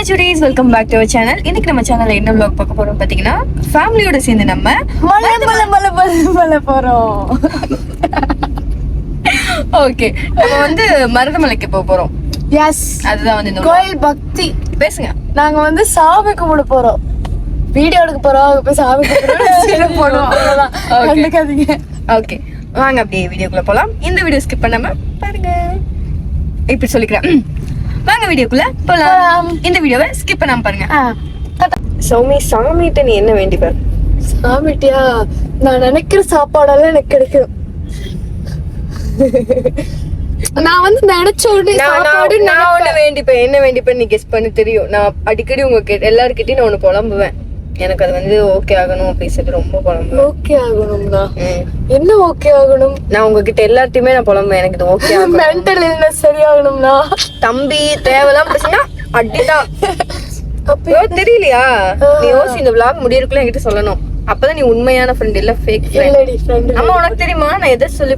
Hi சுடீஸ் welcome back to our channel இன்னைக்கு நம்ம சேனல்ல என்ன vlog பார்க்க போறோம் பாத்தீங்கன்னா ஃபேமிலியோட சேர்ந்து நம்ம மலை மலை மலை மலை போறோம். ஓகே நம்ம வந்து மருதமலைக்கு போக போறோம். எஸ் அதுதான் வந்து. கோயில் பக்தி. பேசுங்க. நாங்க வந்து சாமி கும்பிட போறோம். வீடியோ எடுக்க போறோம் போய் சாமி அவ்வளவுதான். Okay. கண்டுக்காதீங்க. ஓகே வாங்க அப்படியே வீடியோக்குள்ள போலாம். இந்த வீடியோ ஸ்கிப் பண்ணாம பாருங்க. இப்படி சொல்லிக்கிறேன். வாங்க வீடியோக்குள்ள போலாம். இந்த வீடியோவை ஸ்கிப் பண்ணாம பாருங்க. சௌமி சாமிகிட்ட நீ என்ன வேண்டிப்ப சாமிட்டியா? நான் நினைக்கிற சாப்பாடெல்லாம் எனக்கு கிடைக்கும். நான் வந்து நினைச்ச உடனே நான் சாப்பாடு நான் ஒண்ணு வேண்டிப்பேன் என்ன வேண்டிப்பேன் நீ கெஸ் பண்ண தெரியும். நான் அடிக்கடி உங்க கிட்ட எல்லார்கிட்டயும் நான் ஒண்ணு புலம்புவேன். எனக்கு அது வந்து ஓகே ஆகணும் அப்படின்னு சொல்லி ரொம்ப புலம்புவேன். ஓகே ஆகணும்னா. என்ன ஓகே ஆகணும்? நான் உங்ககிட்ட எல்லார்ட்டையுமே நான் புலம்புவேன். எனக்கு இது ஓகே ஆகணும். மென்டல் இல்னஸ் சரியாகணும்னா தம்பி தேவையெல்லாம் பேசினா அடிதான் அப்ப தெரியலையா? நீ யோசி இந்த விளாக் முடியறதுக்குள்ள என்கிட்ட சொல்லணும். அப்பதான் நீ உண்மையான ஃப்ரெண்ட் இல்ல ஃபேக் ஃப்ரெண்ட் அம்மா உனக்கு தெரியுமா? நான் எதை சொல்லி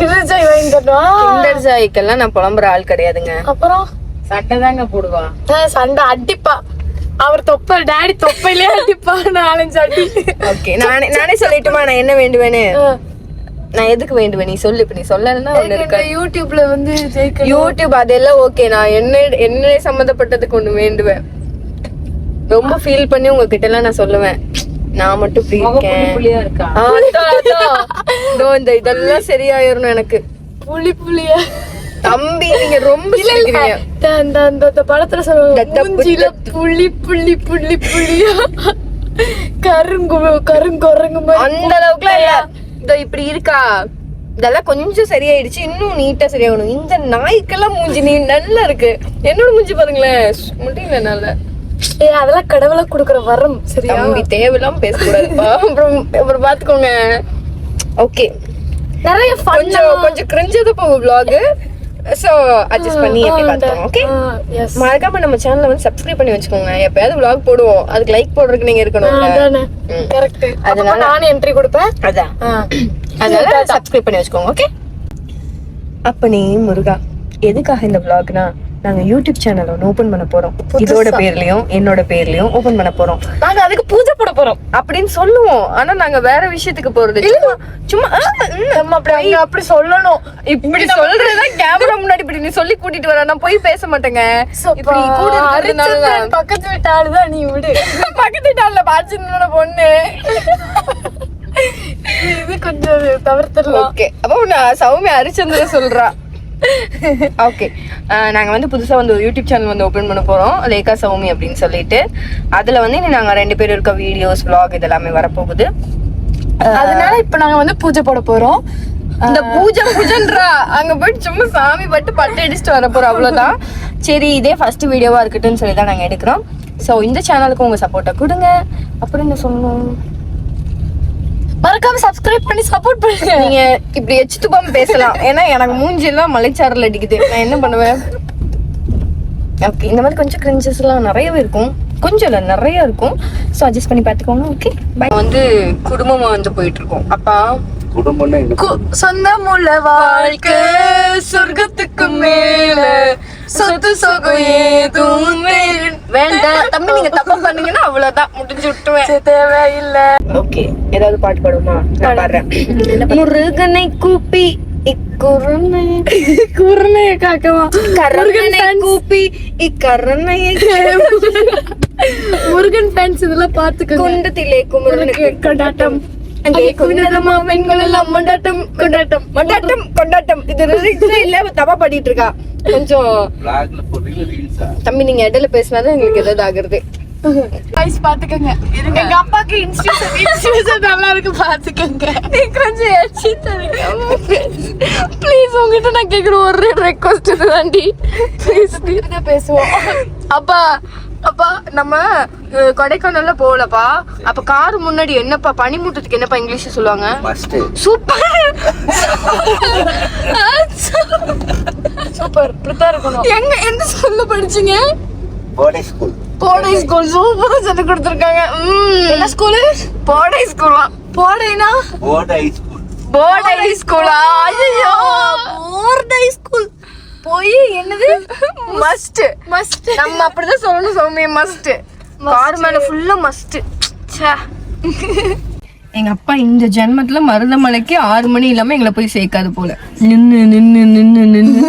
கிண்டர் ஜாய்க்கெல்லாம் நான் புலம்புற ஆள் கிடையாதுங்க. அப்புறம்? சட்டை தாங்க போடுவா. சண்டை அடிப்பா. அவர் தொப்பை டாடி தொப்பையிலே அடிப்பா நாலஞ்சு அடி. ஓகே நானே நானே சொல்லட்டுமா நான் என்ன வேண்டுவேன்னு. நான் எதுக்கு வேண்டுவேன்? நீ சொல்லு இப்ப நீ சொல்லலன்னா ஒண்ணு யூடியூப்ல வந்து யூடியூப் அதெல்லாம் ஓகே நான் என்ன என்ன சம்மந்தப்பட்டதுக்கு ஒண்ணு வேண்டுவேன். ரொம்ப ஃபீல் பண்ணி உங்ககிட்ட எல்லாம் நான் சொல்லுவேன். நான் மட்டும் இப்படி இருக்கேன். இதெல்லாம் சரியாயிரணும் எனக்கு. புளி புளியா தம்பி நீங்க ரொம்ப அந்த அந்த படத்துல சொல்லுவாங்க புள்ளி புள்ளி புள்ளி புள்ளியா? கருங்கு கருங்குரங்கு அந்த அளவுக்குலாம் இல்ல. இதோ இப்படி இருக்கா? இதெல்லாம் கொஞ்சம் சரியாயிடுச்சு. இன்னும் நீட்டா சரியாகணும். இந்த நாய்க்கெல்லாம் மூஞ்சி நீ நல்லா இருக்கு. என்னோட மூஞ்சி பாருங்களேன். முடியல என்னால. ஏய் அதெல்லாம் கடவுளை கொடுக்குற வரம் சரியா? தம்பி தேவையில்லாம பேசக்கூடாதுப்பா. அப்புறம் அப்புறம் பாத்துக்கோங்க. ஓகே. நிறைய கொஞ்சம் கொஞ்சம் கிரிஞ்சது போகும் vlog. சோ அட்ஜஸ்ட் பண்ணி எப்படி பாத்துக்கோங்க ஓகே மறக்காம நம்ம சேனலை வந்து சப்ஸ்கிரைப் பண்ணி வச்சுக்கோங்க. எப்பயாவது vlog போடுவோம். அதுக்கு லைக் போடுறதுக்கு நீங்க இருக்கணும். கரெக்ட் அதனால- நானே என்ட்ரி கொடுப்பேன். அதான். அதனால சப்ஸ்கிரைப் பண்ணி வச்சுக்கோங்க ஓகே அப்பனே முருகா எதுக்காக இந்த vlogனா நாங்க யூடியூப் சேனல் ஒன்று ஓபன் பண்ண போறோம். இதோட பேர்லயும் என்னோட பேர்லயும் ஓபன் பண்ண போறோம். நாங்க அதுக்கு பூஜை போட போறோம். அப்படின்னு சொல்லுவோம். ஆனா நாங்க வேற விஷயத்துக்கு போறது சும்மா அப்படி அப்படி சொல்லணும். இப்படி சொல்றதா கேமரா நீ சொல்லி கூட்டிட்டு வர நான் போய் பேச மாட்டேங்க. இப்படி கூட பக்கத்து வீட்டு ஆளுதான் நீ விடு. பக்கத்து டால்ல பாச்சிருந்தோட பொண்ணு. இது கொஞ்சம் தவிர்த்துடலாம். ஓகே அப்போ நான் சௌமியா ஹரிச்சந்திர சொல்றா. ஓகே நாங்க வந்து புதுசா வந்து ஒரு யூடியூப் சேனல் வந்து ஓபன் பண்ண போறோம். லேகா சௌமி அப்படின்னு சொல்லிட்டு. அதுல வந்து இனி நாங்க ரெண்டு பேரும் இருக்க வீடியோஸ் vlog இதெல்லாமே வரப்போகுது. அதனால இப்ப நாங்க வந்து பூஜை போட போறோம். இந்த பூஜை பூஜைன்றா அங்க போயிட்டு சும்மா சாமி பட்டு பட்டு அடிச்சுட்டு வர போறோம் அவ்வளவுதான். சரி இதே ஃபர்ஸ்ட் வீடியோவா இருக்கட்டும்னு சொல்லி தான் நாங்க எடுக்கிறோம். சோ இந்த சேனலுக்கு உங்க சப்போர்ட்டை கொடுங்க. அப்புறம் என்ன சொல்லணும்? மறக்காம சப்ஸ்கிரைப் பண்ணி சப்போர்ட் பண்ணுங்க. நீங்க இப்படி எச்சு துப்பாம பேசலாம். ஏன்னா எனக்கு மூஞ்சி எல்லாம் மலைச்சாரல் அடிக்குது. நான் என்ன பண்ணுவேன்? ஓகே இந்த மாதிரி கொஞ்சம் கிரிஞ்சஸ் எல்லாம் நிறையவே இருக்கும். கொஞ்சம் இல்ல நிறைய இருக்கும். ஸோ அட்ஜஸ்ட் பண்ணி பார்த்துக்கோங்க ஓகே வந்து குடும்பமா வந்து போயிட்டு இருக்கோம். அப்பா குடும்பம்னா சொந்தமுள்ள வாழ்க்கை சொர்க்கத்துக்கு மேல சொத்து சொகம் ஏதும் வேண்டாம். தம்பி நீங்க தப்பா பண்ணீங்கன்னா அவ்வளவுதான். முடிஞ்சு விட்டுருவேன். சரி, தேவையில்லை. ஓகே. ஏதாவது பாட்டு பாடுமா நான் பாடுறேன். முருகனை கூப்பி இக்குருனை குருணைய காக்கவா? கருணனை கூப்பி இக்கருணையை முருகன் ஃபேன்ஸ் இதெல்லாம் பாத்துக்கோங்க குண்டத்திலே குமரனுக்கு குண்டதமா பெண்கள் எல்லாம் கொண்டாட்டம் கொண்டாட்டம்? கொண்டாட்டம் கொண்டாட்டம். இது இல்ல தப்பா பாடிட்டு இருக்கா கொஞ்சம் பிளாக்ல போடுறீங்க ரீல்ஸா தம்பி நீங்க இடையில பேசினாதான் எங்களுக்கு ஏதாவது ஆகுறது. ஐஸ் பாத்துக்கோங்க. எங்க அப்பாக்கு இன்ஸ்டியூஷன் இன்ஸ்டியூஷன் நல்லா இருக்கு பாத்துக்கோங்க. நீ கொஞ்சம் எச்சி தருங்க. ப்ளீஸ் உங்ககிட்ட நான் கேக்குற ஒரு ரெக்வஸ்ட் தாண்டி ப்ளீஸ் பேசுவோம். அப்பா அப்பா நம்ம கொடைக்கானல்ல போகலப்பா. அப்ப கார் முன்னாடி என்னப்பா பனிமூட்டத்துக்கு என்னப்பா இங்கிலீஷ் சொல்லுவாங்க? சூப்பர் சூப்பர் இப்படித்தான் இருக்கணும். எங்க எந்த ஸ்கூல்ல படிச்சீங்க? போர்டே ஸ்கூல் போடை ஸ்கூல் சூப்பரா சொல்லி கொடுத்துருக்காங்க. என்ன ஸ்கூலு போடை ஸ்கூலா போடைனா போர்ட் ஹை ஸ்கூல் போர்டை ஸ்கூலா ஐயோ போர்டை ஸ்கூல் போய் என்னது? மஸ்ட் மஸ்ட் நம்ம அப்படிதான் சொல்லணும் சௌமிய மஸ்ட் கார் மேல ஃபுல்லா மஸ்ட் எங்க அப்பா இந்த ஜென்மத்துல மருதமலைக்கு ஆறு மணி இல்லாம எங்களை போய் சேர்க்காது போல. நின்னு நின்னு நின்னு நின்னு.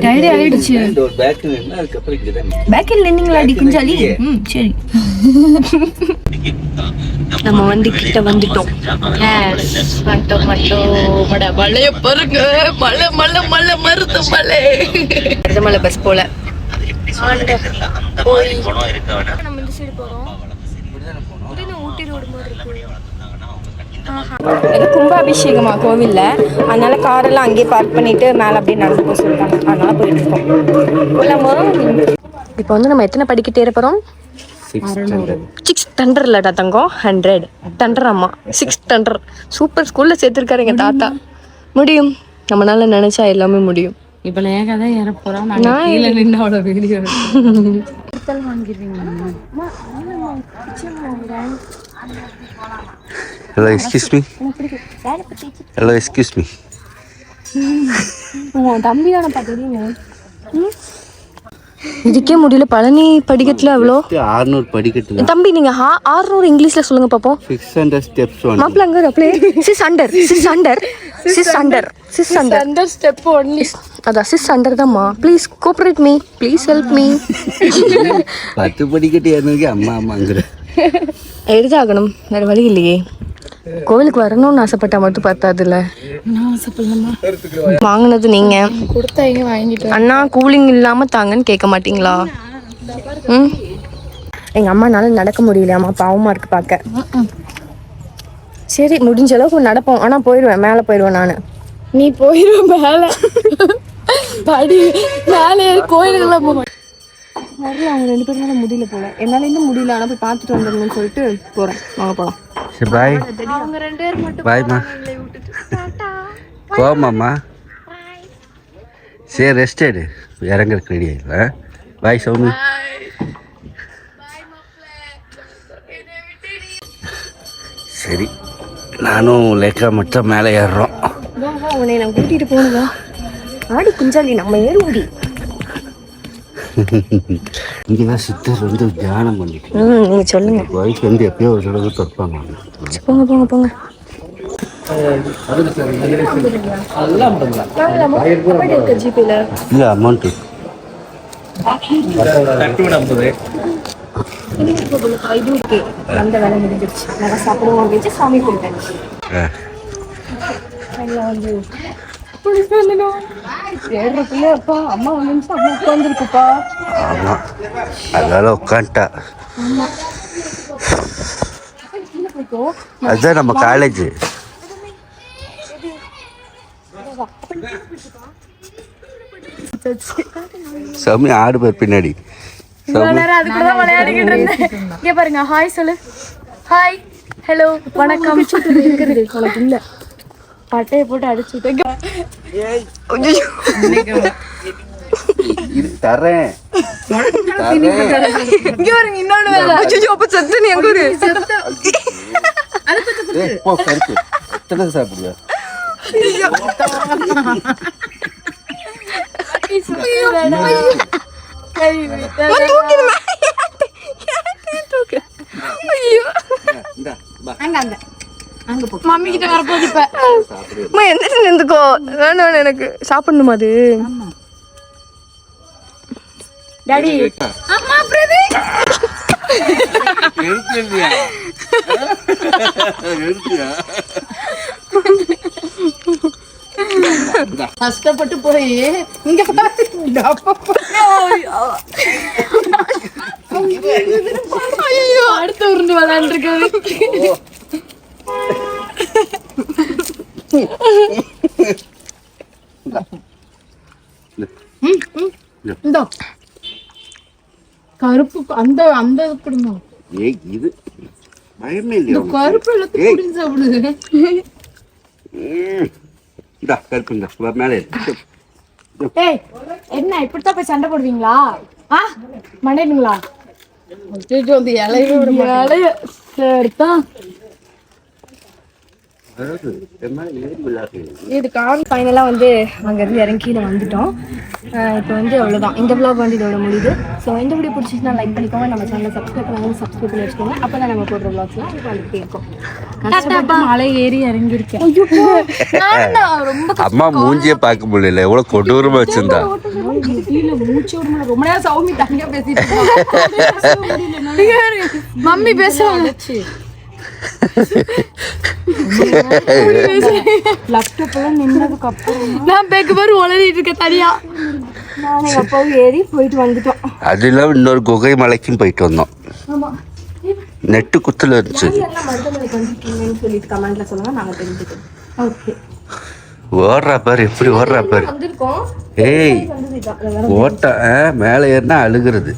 டயர்டே ஆயிடுச்சு. இந்த. பேக்கில் நின்னீங்களா? அடி குஞ்சாலி? ம் சரி. நம்ம வண்டி கிட்ட வந்துட்டோம். மட்டும் மட்டும் மட மழைய பாருங்க. மழை மழை மழை மருது மழை. மருதமலை பஸ் போல. இது கும்பாபிஷேகமா கோவில்ல அதனால காரெல்லாம் அங்கேயே பார்க் பண்ணிட்டு மேல அப்படியே நடந்து போக சொல்லிட்டாங்க அதனால போயிட்டு இருக்கோம் இப்போ வந்து நம்ம எத்தனை படிக்கிட்டே இருப்போம் சிக்ஸ் டண்டர் இல்லடா தங்கம் ஹண்ட்ரட் டண்டர் அம்மா சிக்ஸ் டண்டர் சூப்பர் ஸ்கூல்ல சேர்த்துருக்காரு எங்க தாத்தா முடியும் நம்மளால நினைச்சா எல்லாமே முடியும் இப்ப லேகா தான் ஏற போறோம் நான் கீழே நின்று அவ்வளோ video hello excuse me hello excuse me உன் தம்பி இதுக்கே முடியல. பழனி படிக்கட்டுல எவ்வளோ? ஆறுநூறு படிக்கட்டு தம்பி நீங்க ஹா- ஆறுநூறு இங்கிலீஷ்ல சொல்லுங்க பாப்போம். சிக்ஸ் ஹண்ட்ரட் ஸ்டெப்ஸ் அங்க அப்படியே sis under sis under sis under sis under under step only அதான் சிஸ் அண்டர் தான்மா please cooperate me please help me பத்து படிக்கட்டு ஏறினதுக்கு அம்மா அம்மாங்கிற. எடுத்தாகணும் வேற வழி இல்லையே. கோவிலுக்கு வரணும்னு ஆசைப்பட்டா மட்டும் பத்தாதுல்ல? வாங்கினது நீங்க? கொடுத்தாங்க வாங்கிட்டு அண்ணா கூலிங் இல்லாம தாங்கன்னு கேட்க மாட்டீங்களா? ம்? எங்க அம்மானால நடக்க முடியலையாம்மா. பாவமா இருக்கு பார்க்க சரி முடிஞ்ச அளவுக்கு நடப்போம். ஆனா போயிடுவேன். மேல போயிடுவேன் நானு. நீ போயிரு மேல. படி மேலே கோயிலுக்கெல்லாம் போக வரல அவங்க ரெண்டு பேரும் முடியல போல. என்னால இன்னும் முடியல. ஆனா போய் பார்த்துட்டு வந்துடணும்னு சொல்லிட்டு போறேன். வாங்க போலாம். சரி பாய் அவங்க ரெண்டு பேர் மட்டும் பாய்மா போமாம்மா சரி ரெஸ்ட் எடு. இறங்குறதுக்கு ரெடி ஆயிடல பாய் சௌமி. சரி நானும் லேக்கா மட்டும் மேலே ஏறுறோம். உன்னை நான் கூட்டிட்டு போகணுவா ஆடி குஞ்சாலி நம்ம ஏறுவோடி இங்கே தான் சித்தர் வந்து தியானம் பண்ணிட்டு ம் நீங்க சொல்லுங்க. வயசு வந்து எப்பயோ ஒரு தடவை திறப்பாங்க சரி, போங்க போங்க போங்க. இல்லை நல்லா சாப்பிடுவோம் சாமி கொடுத்தாச்சு ஏறுறதுக்குள்ள அப்பா அம்மா வந்து அம்மா உட்காந்துருக்குப்பா ஆமாம் அதனால உட்காந்துட்டா அதுதான் நம்ம காலேஜ் சாமி ஆடு பேர் பின்னாடி. பாருங்க ஹாய் சொல்லு. ஹாய் ஹலோ வணக்கம். உனக்கு இல்ல பட்டையை போட்டு அடிச்சு விட்டேன் இது தரேன் இன்னொன்னு வேலை. அப்ப செத்து. நீ எங்க ஒரு வா. மம்மி கிட்ட வரப்போகுது இப்ப. அம்மா எந்திரிச்சு நின்றுக்கோ வேணும் வேணும் எனக்கு சாப்பிடணுமா அது? டாடி அம்மா பிரதி? கஷ்டப்பட்டு போய் இங்க. ஐயோ. அடுத்த உருண்டு விளையாண்டுருக்காரு இந்தா. கருப்பு அந்த அந்த கொடுங்க ஏய் இது பயமே இல்லையா உனக்கு? கருப்பு எல்லாத்தையும் ஏய். புடிஞ்சு சாப்பிடுது ம். இந்தா கருப்பு இந்தா. வா, மேலே. ஏய் என்ன இப்படித்தான் போய் சண்டை போடுவீங்களா? ஆ? மண்டைங்களா வந்து இலைய விட இலைய சரிதான் அதாவது என் மேல ஏறி விளையாடுறீங்க. இது கார் ஃபைனலாக வந்து அங்கேருந்து இறங்கி கீழே வந்துட்டோம். இப்போ வந்து அவ்வளோதான் இந்த vlog வந்து இதோட முடியுது. ஸோ இந்த வீடியோ பிடிச்சிச்சுன்னா லைக் பண்ணிக்கோங்க. நம்ம சேனலை சப்ஸ்கிரைப் பண்ணாலும் சப்ஸ்கிரைப் பண்ணி வச்சுக்கோங்க. அப்போ தான் நம்ம போடுற உங்களுக்கு வந்துட்டே இருக்கும் மலை ஏறி இறங்கியிருக்கேன். ரொம்ப அம்மா மூஞ்சியே பார்க்க முடியல. எவ்வளவு கொடூரமா வச்சிருந்தா. கீழே மூச்சு விட முடியல. ரொம்ப நேரம் சௌமி தனியா பேசிட்டு மம்மி பேசுவாங்க லேப்டாப்லாம் நின்னதுக்கு அப்புறம் நான் பேக்கு பாரு உளறிட்டு இருக்கேன் தனியா. நானும் எங்கள் அப்பாவும் ஏறி போயிட்டு வந்துட்டோம். அது இல்லாம இன்னொரு குகை மலைக்கும் போயிட்டு வந்தோம். நெட்டு குத்துல இருந்துச்சு. சொல்லிட்டு கமெண்ட்ல சொல்லுங்க நாங்கள் தெரிஞ்சுக்கிறோம் ஓகே. ஓடுறா பாரு எப்படி ஓடுறா பாரு. ஏய் ஓட்ட மேலே ஏறினா அழுகிறது.